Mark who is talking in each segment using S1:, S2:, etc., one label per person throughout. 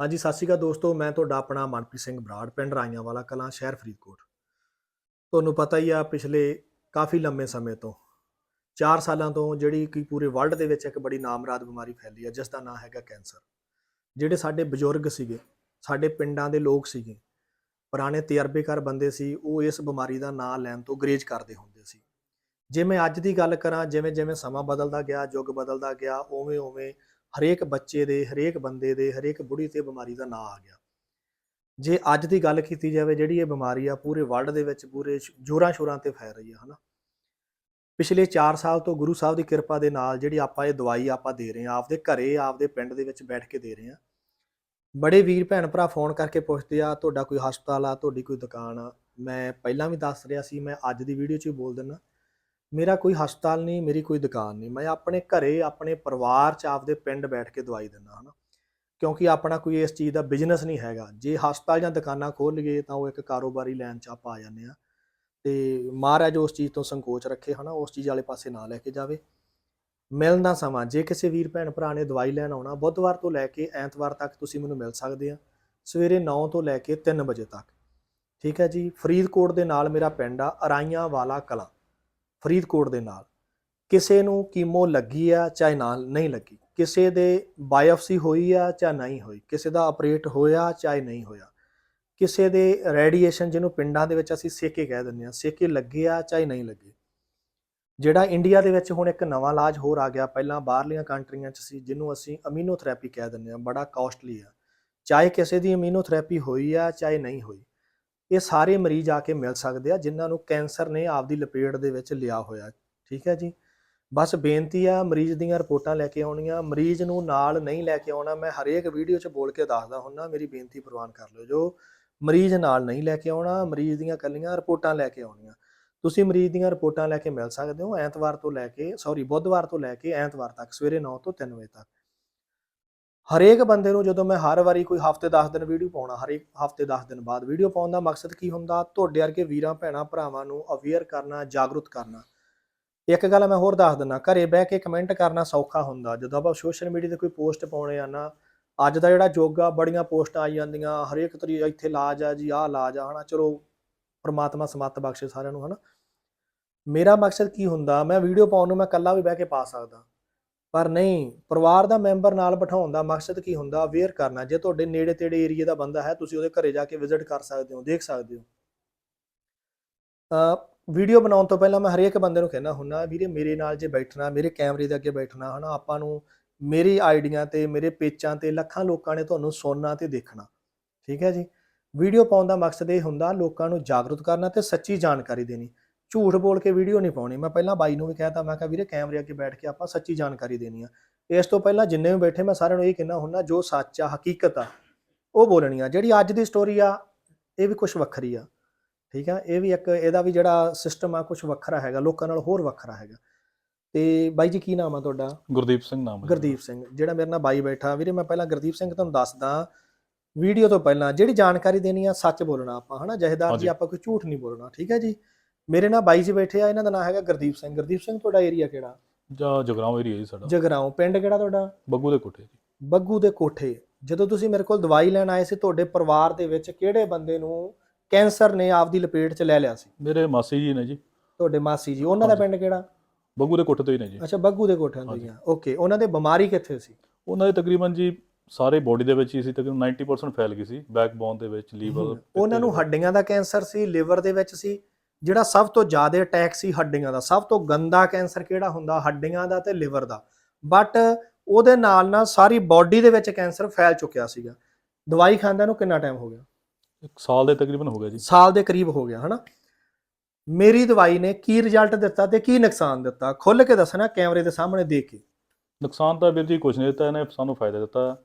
S1: ਹਾਂਜੀ, ਸਤਿ ਸ਼੍ਰੀ ਅਕਾਲ ਦੋਸਤੋ, ਮੈਂ ਤੁਹਾਡਾ ਆਪਣਾ ਮਨਪ੍ਰੀਤ ਸਿੰਘ ਬਰਾੜ ਪਿੰਡ ਰਾਈਆਂ ਵਾਲਾ ਕਲਾਂ, ਸ਼ਹਿਰ ਫਰੀਦਕੋਟ। ਤੁਹਾਨੂੰ ਪਤਾ ਹੀ ਆ, ਪਿਛਲੇ ਕਾਫੀ ਲੰਮੇ ਸਮੇਂ ਤੋਂ 4 ਸਾਲਾਂ ਤੋਂ ਜਿਹੜੀ ਕਿ ਪੂਰੇ ਵਰਲਡ ਦੇ ਵਿੱਚ ਇੱਕ ਬੜੀ ਨਾਮਰਾਦ ਬਿਮਾਰੀ ਫੈਲੀ ਆ ਜਿਸ ਦਾ ਨਾਮ ਹੈਗਾ ਕੈਂਸਰ। ਜਿਹੜੇ ਸਾਡੇ ਬਜ਼ੁਰਗ ਸੀਗੇ, ਸਾਡੇ ਪਿੰਡਾਂ ਦੇ ਲੋਕ ਸੀਗੇ, ਪੁਰਾਣੇ ਤਜਰਬੇਕਾਰ ਬੰਦੇ ਸੀ, ਉਹ ਇਸ ਬਿਮਾਰੀ ਦਾ ਨਾਂ ਲੈਣ ਤੋਂ ਗਰੇਜ ਕਰਦੇ ਹੁੰਦੇ ਸੀ। ਜਿਵੇਂ ਅੱਜ ਦੀ ਗੱਲ ਕਰਾਂ ਜਿਵੇਂ ਜਿਵੇਂ ਸਮਾਂ ਬਦਲਦਾ ਗਿਆ, ਯੁੱਗ ਬਦਲਦਾ ਗਿਆ ਉਵੇਂ ਉਵੇਂ ਹਰੇਕ ਬੱਚੇ ਦੇ, ਹਰੇਕ ਬੰਦੇ ਦੇ, ਹਰੇਕ ਬੁੜੀ ਤੇ ਬਿਮਾਰੀ ਦਾ ਨਾਂ ਆ ਗਿਆ। ਜੇ ਅੱਜ ਦੀ ਗੱਲ ਕੀਤੀ ਜਾਵੇ, ਜਿਹੜੀ ਇਹ ਬਿਮਾਰੀ ਆ, ਪੂਰੇ ਵਰਲਡ ਦੇ ਵਿੱਚ ਪੂਰੇ ਸ਼- ਜ਼ੋਰਾਂ ਸ਼ੋਰਾਂ ਤੇ ਫੈਲ ਰਹੀ ਆ, ਹਨਾ। ਪਿਛਲੇ 4 ਸਾਲ ਤੋਂ ਗੁਰੂ ਸਾਹਿਬ ਦੀ ਕਿਰਪਾ ਦੇ ਨਾਲ ਜਿਹੜੀ ਆਪਾਂ ਇਹ ਦਵਾਈ ਆਪਾਂ ਦੇ ਰਹੇ ਆ, ਆਪਦੇ ਘਰੇ, ਆਪਦੇ ਪਿੰਡ ਦੇ ਵਿੱਚ ਬੈਠ ਕੇ ਦੇ ਰਹੇ ਆ। ਬੜੇ ਵੀਰ ਭੈਣ ਭਰਾ ਫੋਨ ਕਰਕੇ ਪੁੱਛਦੇ ਆ, ਤੁਹਾਡਾ ਕੋਈ ਹਸਪਤਾਲ ਆ? ਤੁਹਾਡੀ ਕੋਈ ਦੁਕਾਨ ਆ? ਮੈਂ ਪਹਿਲਾਂ ਵੀ ਦੱਸ ਰਿਹਾ ਸੀ, ਮੈਂ ਅੱਜ ਦੀ ਵੀਡੀਓ 'ਚ ਵੀ ਬੋਲ ਦਿੰਦਾ ਮੇਰਾ ਕੋਈ ਹਸਪਤਾਲ ਨਹੀਂ, ਮੇਰੀ ਕੋਈ ਦੁਕਾਨ ਨਹੀਂ। ਮੈਂ ਆਪਣੇ ਘਰੇ, ਆਪਣੇ ਪਰਿਵਾਰ 'ਚ ਆਪਦੇ ਪਿੰਡ ਬੈਠ ਕੇ ਦਵਾਈ ਦਿੰਦਾ, ਹਨਾ। ਕਿਉਂਕਿ ਆਪਣਾ ਕੋਈ ਇਸ ਚੀਜ਼ ਦਾ ਬਿਜ਼ਨਸ ਨਹੀਂ ਹੈਗਾ। ਜੇ ਹਸਪਤਾਲ ਜਾਂ ਦੁਕਾਨਾਂ ਖੋਲ ਲਈਏ ਤਾਂ ਉਹ ਇੱਕ ਕਾਰੋਬਾਰੀ ਲਾਈਨ 'ਚ ਆਪਾਂ ਆ ਜਾਂਦੇ ਆ। ਤੇ ਮਹਾਰਾਜ ਉਸ ਚੀਜ਼ ਤੋਂ ਸੰਕੋਚ ਰੱਖੇ, ਹਨਾ। ਉਸ ਚੀਜ਼ ਵਾਲੇ ਪਾਸੇ ਨਾ ਲੈ ਕੇ ਜਾਵੇ। ਮਿਲਣ ਸਮਾਂ, ਜੇ ਕਿਸੇ ਵੀਰ ਭੈਣ ਭਰਾ ਨੇ ਦਵਾਈ ਲੈਣ ਆਉਣਾ, ਬੁੱਧਵਾਰ ਤੋਂ ਲੈ ਕੇ ਐਤਵਾਰ ਤੱਕ ਤੁਸੀਂ ਮੈਨੂੰ ਮਿਲ ਸਕਦੇ ਆ। ਸਵੇਰੇ 9 ਤੋਂ ਲੈ ਕੇ 3 ਵਜੇ ਤੱਕ। ਠੀਕ ਹੈ ਜੀ? ਫਰੀਦਕੋਟ ਦੇ ਨਾਲ ਮੇਰਾ ਪਿੰਡ ਆ, ਅਰਾਈਆਂ ਵਾਲਾ ਕਲਾਂ। ਫਰੀਦਕੋਟ ਦੇ ਨਾਲ। ਕਿਸੇ ਨੂੰ ਕੀਮੋ ਲੱਗੀ ਆ ਚਾਹੇ ਨਾਲ ਨਹੀਂ ਲੱਗੀ। ਕਿਸੇ ਦੇ ਬਾਇਓਪਸੀ ਹੋਈ ਆ ਚਾਹੇ ਨਹੀਂ ਹੋਈ। ਕਿਸੇ ਦਾ ਆਪਰੇਟ ਹੋਇਆ ਚਾਹੇ ਨਹੀਂ ਹੋਇਆ। ਕਿਸੇ ਦੇ ਰੇਡੀਏਸ਼ਨ ਜਿਹਨੂੰ ਪਿੰਡਾਂ ਦੇ ਵਿੱਚ ਅਸੀਂ ਸੇਕੇ ਕਹਿ ਦਿੰਦੇ ਆ ਸੇਕੇ ਲੱਗੇ ਆ ਚਾਹੇ ਨਹੀਂ ਲੱਗੇ। ਜਿਹੜਾ ਇੰਡੀਆ ਦੇ ਵਿੱਚ ਹੁਣ ਇੱਕ ਨਵਾਂ ਇਲਾਜ ਹੋਰ ਆ ਗਿਆ, ਪਹਿਲਾਂ ਬਾਹਰਲੀਆਂ ਕੰਟਰੀਆਂ 'ਚ ਸੀ, ਜਿਹਨੂੰ ਅਸੀਂ ਅਮੀਨੋਥੈਰੇਪੀ ਕਹਿ ਦਿੰਦੇ ਆ ਬੜਾ ਕਾਸਟਲੀ ਆ। ਚਾਹੇ ਕਿਸੇ ਦੀ ਅਮੀਨੋਥੈਰੇਪੀ ਹੋਈ ਆ, ਚਾਹੇ ਨਹੀਂ ਹੋਈ। ਇਹ ਸਾਰੇ ਮਰੀਜ਼ ਆ ਕੇ ਮਿਲ ਸਕਦੇ ਆ, ਜਿਨ੍ਹਾਂ ਨੂੰ ਕੈਂਸਰ ਨੇ ਆਪਦੀ ਲਪੇਟ ਦੇ ਵਿੱਚ ਲਿਆ ਹੋਇਆ ਠੀਕ ਹੈ ਜੀ? ਬਸ ਬੇਨਤੀ ਆ, ਮਰੀਜ਼ ਦੀਆਂ ਰਿਪੋਰਟਾਂ ਲੈ ਕੇ ਆਉਣੀਆਂ। ਮਰੀਜ਼ ਨੂੰ ਨਾਲ ਨਹੀਂ ਲੈ ਕੇ ਆਉਣਾ, ਮੈਂ ਹਰੇਕ ਵੀਡੀਓ 'ਚ ਬੋਲ ਕੇ ਦੱਸਦਾ ਹੁੰਨਾ, ਮੇਰੀ ਬੇਨਤੀ ਪ੍ਰਵਾਨ ਕਰ ਲਿਓ ਜੋ। ਮਰੀਜ਼ ਨਾਲ ਨਹੀਂ ਲੈ ਕੇ ਆਉਣਾ, ਮਰੀਜ਼ ਦੀਆਂ ਕੱਲੀਆਂ ਰਿਪੋਰਟਾਂ ਲੈ ਕੇ ਆਉਣੀਆਂ। ਤੁਸੀਂ ਮਰੀਜ਼ ਦੀਆਂ ਰਿਪੋਰਟਾਂ ਲੈ ਕੇ ਮਿਲ ਸਕਦੇ ਹੋ ਐਤਵਾਰ ਤੋਂ ਲੈ ਕੇ ਸੌਰੀ ਬੁੱਧਵਾਰ ਤੋਂ ਲੈ ਕੇ ਐਤਵਾਰ ਤੱਕ, ਸਵੇਰੇ 9 ਤੋਂ 3 ਵਜੇ ਤੱਕ। ਹਰੇਕ ਬੰਦੇ ਨੂੰ ਜਦੋਂ ਮੈਂ ਹਰ ਵਾਰੀ ਕੋਈ ਹਫ਼ਤੇ 10 ਦਿਨ ਵੀਡੀਓ ਪਾਉਣਾ, ਹਰੇਕ ਹਫ਼ਤੇ 10 ਦਿਨ ਬਾਅਦ ਵੀਡੀਓ ਪਾਉਣ ਦਾ ਮਕਸਦ ਕੀ ਹੁੰਦਾ? ਤੁਹਾਡੇ ਵਰਗੇ ਵੀਰਾਂ, ਭੈਣਾਂ, ਭਰਾਵਾਂ ਨੂੰ ਅਵੇਅਰ ਕਰਨਾ, ਜਾਗਰੂਕ ਕਰਨਾ। ਇੱਕ ਗੱਲ ਮੈਂ ਹੋਰ ਦੱਸ ਦਿੰਦਾ, ਘਰੇ ਬਹਿ ਕੇ ਕਮੈਂਟ ਕਰਨਾ ਸੌਖਾ ਹੁੰਦਾ। ਜਦੋਂ ਆਪਾਂ ਸੋਸ਼ਲ ਮੀਡੀਆ ਤੇ ਕੋਈ ਪੋਸਟ ਪਾਉਣੇ ਆ ਨਾ, ਅੱਜ ਦਾ ਜਿਹੜਾ ਯੁੱਗ ਆ, ਬੜੀਆਂ ਪੋਸਟਾਂ ਆਈ ਜਾਂਦੀਆਂ, ਹਰੇਕ ਤਰੀ ਇੱਥੇ ਇਲਾਜ ਆ ਜੀ, ਆਹ ਇਲਾਜ ਆ, ਹਨਾ? ਚਲੋ, ਪ੍ਰਮਾਤਮਾ ਸਮੱਤ ਬਖਸ਼ੇ ਸਾਰਿਆਂ ਨੂੰ, ਹਨਾ? ਮੇਰਾ ਮਕਸਦ ਕੀ ਹੁੰਦਾ, ਮੈਂ ਵੀਡੀਓ ਪਾਉਣ ਨੂੰ ਮੈਂ ਇਕੱਲਾ ਵੀ ਬਹਿ ਕੇ ਪਾ ਸਕਦਾ। ਪਰ ਨਹੀਂ, ਪਰਿਵਾਰ ਦਾ ਮੈਂਬਰ ਨਾਲ ਬਿਠਾਉਣ ਦਾ ਮਕਸਦ ਕੀ ਹੁੰਦਾ? ਅਵੇਅਰ ਕਰਨਾ। ਜੇ ਤੁਹਾਡੇ ਨੇੜੇ ਤੇੜੇ ਏਰੀਆ ਦਾ ਬੰਦਾ ਹੈ, ਤੁਸੀਂ ਉਹਦੇ ਘਰੇ ਜਾ ਕੇ ਵਿਜ਼ਿਟ ਕਰ ਸਕਦੇ ਹੋ, ਦੇਖ ਸਕਦੇ ਹੋ। ਤਾਂ ਵੀਡੀਓ ਬਣਾਉਣ ਤੋਂ ਪਹਿਲਾਂ ਮੈਂ ਹਰੇਕ ਬੰਦੇ ਨੂੰ ਕਹਿੰਦਾ ਹੁੰਦਾ, ਵੀਰੇ, ਮੇਰੇ ਨਾਲ ਜੇ ਬੈਠਣਾ, ਮੇਰੇ ਕੈਮਰੇ ਦੇ ਅੱਗੇ ਬੈਠਣਾ, ਹਨਾ, ਆਪਾਂ ਨੂੰ ਮੇਰੀ ਆਈਡੀਆਂ ਤੇ, ਮੇਰੇ ਪੇਚਾਂ ਤੇ, ਲੱਖਾਂ ਲੋਕਾਂ ਨੇ ਤੁਹਾਨੂੰ ਸੁਣਨਾ ਤੇ ਦੇਖਣਾ। ਠੀਕ ਹੈ ਜੀ? ਵੀਡੀਓ ਪਾਉਣ ਦਾ ਮਕਸਦ ਇਹ ਹੁੰਦਾ, ਲੋਕਾਂ ਨੂੰ ਜਾਗਰੂਕ ਕਰਨਾ ਤੇ ਸੱਚੀ ਜਾਣਕਾਰੀ ਦੇਣੀ। ਝੂਠ ਬੋਲ ਕੇ ਵੀਡੀਓ ਨਹੀਂ ਪਾਉਣੀ। ਮੈਂ ਪਹਿਲਾਂ ਬਾਈ ਨੂੰ ਵੀ ਕਹਿਤਾ ਮੈਂ ਕਿਹਾ ਵੀਰੇ ਕੈਮਰੇ ਅੱਗੇ ਬੈਠ ਕੇ ਆਪਾਂ ਸੱਚੀ ਜਾਣਕਾਰੀ ਦੇਣੀ ਆ। ਇਸ ਤੋਂ ਪਹਿਲਾਂ ਜਿੰਨੇ ਵੀ ਬੈਠੇ ਮੈਂ ਸਾਰਿਆਂ ਨੂੰ ਇਹ ਕਹਿਣਾ ਹੁੰਦਾ ਜੋ ਸੱਚ ਆ ਹਕੀਕਤ ਆ ਉਹ ਬੋਲਣੀ ਆ। ਜਿਹੜੀ ਅੱਜ ਦੀ ਸਟੋਰੀ ਆ ਇਹ ਵੀ ਕੁਝ ਵੱਖਰੀ ਆ। ਠੀਕ ਆ? ਇਹ ਵੀ ਇੱਕ ਇਹਦਾ ਵੀ ਜਿਹੜਾ ਸਿਸਟਮ ਆ ਕੁਝ ਵੱਖਰਾ ਹੈਗਾ ਲੋਕਾਂ ਨਾਲ ਹੋਰ ਵੱਖਰਾ ਹੈਗਾ। ਤੇ ਬਾਈ ਜੀ ਕੀ ਨਾਮ ਆ ਤੁਹਾਡਾ?
S2: ਗੁਰਦੀਪ ਸਿੰਘ ਨਾਮ ਹੈ।
S1: ਗੁਰਦੀਪ ਸਿੰਘ। ਜਿਹੜਾ ਮੇਰੇ ਨਾਲ ਬਾਈ ਬੈਠਾ ਵੀਰੇ ਮੈਂ ਪਹਿਲਾਂ ਗੁਰਦੀਪ ਸਿੰਘ ਤੁਹਾਨੂੰ ਦੱਸਦਾ ਵੀਡੀਓ ਤੋਂ ਪਹਿਲਾਂ ਜਿਹੜੀ ਜਾਣਕਾਰੀ ਦੇਣੀ ਆ ਸੱਚ ਬੋਲਣਾ ਆਪਾਂ ਹਨਾ? ਜਹੇਦਾਰ ਜੀ। ਆਪਾਂ ਕੋਈ ਝੂਠ ਨਹੀਂ ਬੋਲਣਾ ਠੀਕ ਹੈ ਜੀ? ਮੇਰੇ ਨਾਲ ਬਾਈ ਜੀ ਬੈਠੇ ਆ ਇਹਨਾਂ ਦਾ ਨਾਮ ਹੈਗਾ ਗੁਰਦੀਪ ਸਿੰਘ। ਗੁਰਦੀਪ ਸਿੰਘ ਤੁਹਾਡਾ ਏਰੀਆ ਕਿਹੜਾ?
S2: ਜਾਂ ਜਗਰਾਉਂ ਏਰੀਆ ਜੀ ਸਾਡਾ।
S1: ਜਗਰਾਉਂ। ਪਿੰਡ ਕਿਹੜਾ ਤੁਹਾਡਾ?
S2: ਬੱਗੂ ਦੇ ਕੋਠੇ ਜੀ।
S1: ਬੱਗੂ ਦੇ ਕੋਠੇ। ਜਦੋਂ ਤੁਸੀਂ ਮੇਰੇ ਕੋਲ ਦਵਾਈ ਲੈਣ ਆਏ ਸੀ ਤੁਹਾਡੇ ਪਰਿਵਾਰ ਦੇ ਵਿੱਚ ਕਿਹੜੇ ਬੰਦੇ ਨੂੰ ਕੈਂਸਰ ਨੇ ਆਪਦੀ ਲਪੇਟ 'ਚ ਲੈ ਲਿਆ ਸੀ?
S2: ਮੇਰੇ ਮਾਸੀ ਜੀ ਨੇ ਜੀ।
S1: ਤੁਹਾਡੇ ਮਾਸੀ ਜੀ। ਉਹਨਾਂ ਦਾ। ਪਿੰਡ ਕਿਹੜਾ?
S2: ਬੱਗੂ ਦੇ ਕੋਠੇ ਤੋਂ ਹੀ ਨੇ ਜੀ।
S1: ਅੱਛਾ ਬੱਗੂ ਦੇ ਕੋਠਿਆਂ ਤੋਂ ਹੀ ਆ। ਓਕੇ ਉਹਨਾਂ ਦੇ ਬਿਮਾਰੀ ਕਿੱਥੇ ਸੀ?
S2: ਉਹਨਾਂ ਦੇ ਤਕਰੀਬਨ ਜੀ ਸਾਰੇ ਬੋਡੀ ਦੇ ਵਿੱਚ ਹੀ ਸੀ ਤਕਰੀਬਨ 90% ਫੈਲ ਗਈ ਸੀ ਬੈਕਬੋਨ ਦੇ ਵਿੱਚ ਲੀਵਰ
S1: ਉਹਨਾਂ ਨੂੰ ਹੱਡੀਆਂ ਦਾ ਕੈਂਸਰ ਸੀ ਲਿਵਰ ਦੇ ਵਿੱਚ ਸੀ ਜਿਹੜਾ ਸਭ ਤੋਂ ਜ਼ਿਆਦਾ ਅਟੈਕ ਸੀ ਹੱਡੀਆਂ ਦਾ ਸਭ ਤੋਂ ਗੰਦਾ ਕੈਂਸਰ ਕਿਹੜਾ ਹੁੰਦਾ? ਹੱਡੀਆਂ ਦਾ ਤੇ ਲਿਵਰ ਦਾ। ਬਟ ਉਹਦੇ ਨਾਲ ਨਾਲ ਸਾਰੀ ਬਾਡੀ ਦੇ ਵਿੱਚ ਕੈਂਸਰ ਫੈਲ ਚੁੱਕਿਆ ਸੀਗਾ। ਦਵਾਈ ਖਾਂਦਾ ਨੂੰ ਕਿੰਨਾ ਟਾਈਮ ਹੋ ਗਿਆ?
S2: ਇੱਕ ਸਾਲ ਦੇ ਤਕਰੀਬਨ ਹੋ ਗਿਆ ਜੀ।
S1: ਸਾਲ ਦੇ ਕਰੀਬ ਹੋ ਗਿਆ ਹਨਾ? ਮੇਰੀ ਦਵਾਈ ਨੇ ਕੀ ਰਿਜ਼ਲਟ ਦਿੱਤਾ ਤੇ ਕੀ ਨੁਕਸਾਨ ਦਿੱਤਾ? ਖੁੱਲ ਕੇ ਦੱਸਣਾ ਕੈਮਰੇ ਦੇ ਸਾਹਮਣੇ ਦੇਖ ਕੇ।
S2: ਨੁਕਸਾਨ ਤਾਂ ਵੀਰ ਜੀ ਕੁਝ ਨਹੀਂ ਦਿੱਤਾ ਇਹਨੇ ਸਾਨੂੰ ਫਾਇਦਾ ਦਿੱਤਾ।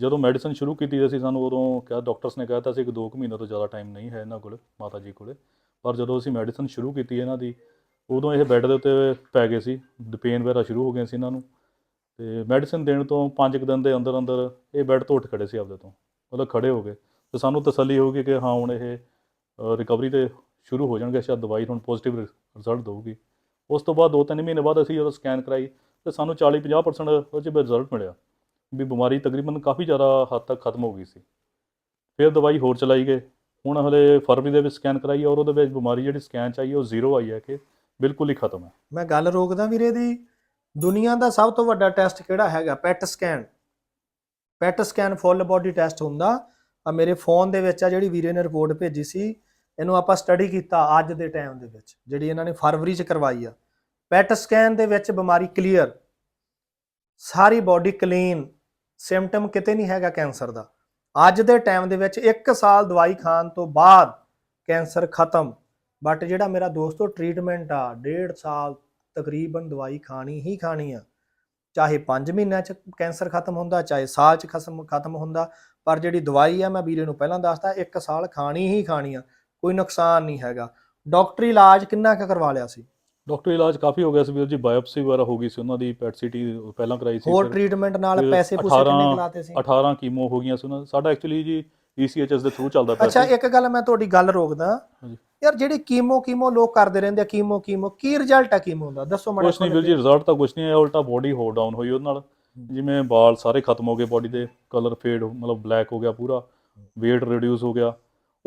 S2: ਜਦੋਂ ਮੈਡੀਸਨ ਸ਼ੁਰੂ ਕੀਤੀ ਸੀ ਸਾਨੂੰ ਉਦੋਂ ਕਿਹਾ ਡਾਕਟਰਸ ਨੇ ਕਹਿਤਾ ਸੀ ਕਿ 2 ਮਹੀਨੇ ਤੋਂ ਜ਼ਿਆਦਾ ਟਾਈਮ ਨਹੀਂ ਹੈ ਇਹਨਾਂ ਕੋਲ ਮਾਤਾ ਜੀ ਕੋਲੇ। ਪਰ ਜਦੋਂ ਅਸੀਂ ਮੈਡੀਸਨ ਸ਼ੁਰੂ ਕੀਤੀ ਇਹਨਾਂ ਦੀ, ਉਦੋਂ ਇਹ ਬੈੱਡ ਦੇ ਉੱਤੇ ਪੈ ਗਏ ਸੀ ਪੇਨ ਵਗੈਰਾ ਸ਼ੁਰੂ ਹੋ ਗਏ ਸੀ ਇਹਨਾਂ ਨੂੰ। ਤੇ ਮੈਡੀਸਨ ਦੇਣ ਤੋਂ 5 ਦਿਨ ਦੇ ਅੰਦਰ ਅੰਦਰ ਇਹ ਬੈੱਡ ਤੋਂ ਉੱਠ ਖੜੇ ਸੀ ਆਪਦੇ ਤੋਂ, ਮਤਲਬ ਖੜੇ ਹੋ ਗਏ। ਤੇ ਸਾਨੂੰ ਤਸੱਲੀ ਹੋ ਗਈ ਕਿ ਹਾਂ, ਹੁਣ ਇਹ ਰਿਕਵਰੀ ਤੇ ਸ਼ੁਰੂ ਹੋ ਜਾਣਗੇ, ਸ਼ਾਇਦ ਦਵਾਈ ਹੁਣ ਪੋਜ਼ਿਟਿਵ ਰਿਜ਼ਲਟ ਦੇਊਗੀ। ਉਸ ਤੋਂ ਬਾਅਦ 2-3 ਮਹੀਨੇ ਬਾਅਦ ਅਸੀਂ ਜਦੋਂ ਸਕੈਨ ਕਰਾਈ, ਤੇ ਸਾਨੂੰ 40-50% ਉਹਦੇ 'ਚ ਰਿਜ਼ਲਟ ਮਿਲਿਆ, ਵੀ ਬਿਮਾਰੀ ਤਕਰੀਬਨ ਕਾਫੀ ਜ਼ਿਆਦਾ ਹੱਦ ਤੱਕ ਖਤਮ ਹੋ ਗਈ ਸੀ। ਫਿਰ ਦਵਾਈ ਹੋਰ ਚਲਾਈ ਗਏ। ਹੁਣ ਹਲੇ ਫਰਵਰੀ ਦੇ ਵਿੱਚ ਸਕੈਨ ਕਰਾਈ ਔਰ ਉਹਦੇ ਵਿੱਚ ਬਿਮਾਰੀ ਜਿਹੜੀ ਸਕੈਨ ਚ ਆਈ ਉਹ ਜ਼ੀਰੋ ਆਈ ਹੈ ਕਿ ਬਿਲਕੁਲ ਹੀ ਖਤਮ ਹੈ
S1: ਮੈਂ ਗੱਲ ਰੋਕਦਾ ਵੀਰੇ ਦੀ, ਦੁਨੀਆ ਦਾ ਸਭ ਤੋਂ ਵੱਡਾ ਟੈਸਟ ਕਿਹੜਾ ਹੈਗਾ? PET scan PET scan full body test ਹੁੰਦਾ। ਆ ਮੇਰੇ ਫੋਨ ਦੇ ਵਿੱਚ ਆ ਜਿਹੜੀ ਵੀਰੇ ਨੇ ਰਿਪੋਰਟ ਭੇਜੀ ਸੀ, ਇਹਨੂੰ ਆਪਾਂ ਸਟੱਡੀ ਕੀਤਾ ਅੱਜ ਦੇ ਟਾਈਮ ਦੇ ਵਿੱਚ, ਜਿਹੜੀ ਇਹਨਾਂ ਨੇ ਫਰਵਰੀ ਚ ਕਰਵਾਈ ਆ। ਪੈਟ ਸਕੈਨ ਦੇ ਵਿੱਚ ਬਿਮਾਰੀ ਕਲੀਅਰ ਸਾਰੀ ਬਾਡੀ ਕਲੀਨ ਸਿੰਪਟਮ ਕਿਤੇ ਨਹੀਂ ਹੈਗਾ ਕੈਂਸਰ ਦਾ। ਅੱਜ ਦੇ ਟਾਈਮ ਦੇ ਵਿੱਚ 1 ਸਾਲ ਦਵਾਈ ਖਾਣ ਤੋਂ ਬਾਅਦ ਕੈਂਸਰ ਖਤਮ। ਬਟ ਜਿਹੜਾ ਮੇਰਾ ਦੋਸਤੋ ਟ੍ਰੀਟਮੈਂਟ ਆ, ਡੇਢ ਸਾਲ ਤਕਰੀਬਨ ਦਵਾਈ ਖਾਣੀ ਹੀ ਖਾਣੀ ਆ। ਚਾਹੇ 5 ਮਹੀਨਿਆਂ ਚ ਕੈਂਸਰ ਖਤਮ ਹੁੰਦਾ, ਚਾਹੇ ਸਾਲ ਚ ਖਸਮ, ਖਤਮ ਹੁੰਦਾ, ਪਰ ਜਿਹੜੀ ਦਵਾਈ ਆ ਮੈਂ ਵੀਰੇ ਨੂੰ ਪਹਿਲਾਂ ਦੱਸਦਾ 1 ਸਾਲ ਖਾਣੀ ਹੀ ਖਾਣੀ ਆ, ਕੋਈ ਨੁਕਸਾਨ ਨਹੀਂ ਹੈਗਾ। ਡਾਕਟਰੀ ਇਲਾਜ ਕਿੰਨਾ ਕੁ ਕਰਵਾ ਲਿਆ ਸੀ?
S2: ਡਾਕਟਰੀ ਇਲਾਜ ਕਾਫੀ ਹੋ ਗਿਆ ਸੀ ਵੀਰ ਜੀ ਬਾਇਓਪਸੀ ਵਗੈਰਾ ਹੋ ਗਈ ਸੀ ਉਹਨਾਂ ਦੀ ਪੈਟ ਸੀਟੀ ਪਹਿਲਾਂ ਕਰਾਈ ਸੀ
S1: ਹੋਰ ਟ੍ਰੀਟਮੈਂਟ ਨਾਲ ਪੈਸੇ ਪੂਸੇ
S2: 18
S1: ਕਿੰਨੇ ਲਾਤੇ ਸੀ?
S2: 18 ਕੀਮੋ ਹੋ ਗਈਆਂ ਸੀ ਉਹਨਾਂ। ਸਾਡਾ ਐਕਚੁਅਲੀ ਜੀ ECHS ਦੇ ਥਰੂ ਚੱਲਦਾ ਪਿਆ
S1: ਅੱਛਾ ਇੱਕ ਗੱਲ ਮੈਂ ਤੁਹਾਡੀ ਗੱਲ ਰੋਕਦਾ।
S2: ਹਾਂਜੀ।
S1: ਯਾਰ ਜਿਹੜੀ ਕੀਮੋ ਕੀਮੋ ਲੋਕ ਕਰਦੇ ਰਹਿੰਦੇ ਆ ਕੀਮੋ ਕੀਮੋ ਕੀ ਰਿਜ਼ਲਟ ਆ ਕੀਮੋ ਦਾ? ਦੱਸੋ ਮਾੜਾ
S2: ਕੁਛ ਨਹੀਂ ਵੀਰ ਜੀ ਰਿਜ਼ਲਟ ਤਾਂ ਕੁਛ ਨਹੀਂ ਆਇਆ ਉਲਟਾ ਬੋਡੀ ਹੋ ਡਾਊਨ ਹੋਈ ਉਹਦੇ ਨਾਲ। ਜਿਵੇਂ ਵਾਲ ਸਾਰੇ ਖਤਮ ਹੋ ਗਏ ਬੋਡੀ ਦੇ ਕਲਰ ਫੇਡ ਮਤਲਬ ਬਲੈਕ ਹੋ ਗਿਆ ਪੂਰਾ weight ਰਿਡਿਊਸ ਹੋ ਗਿਆ।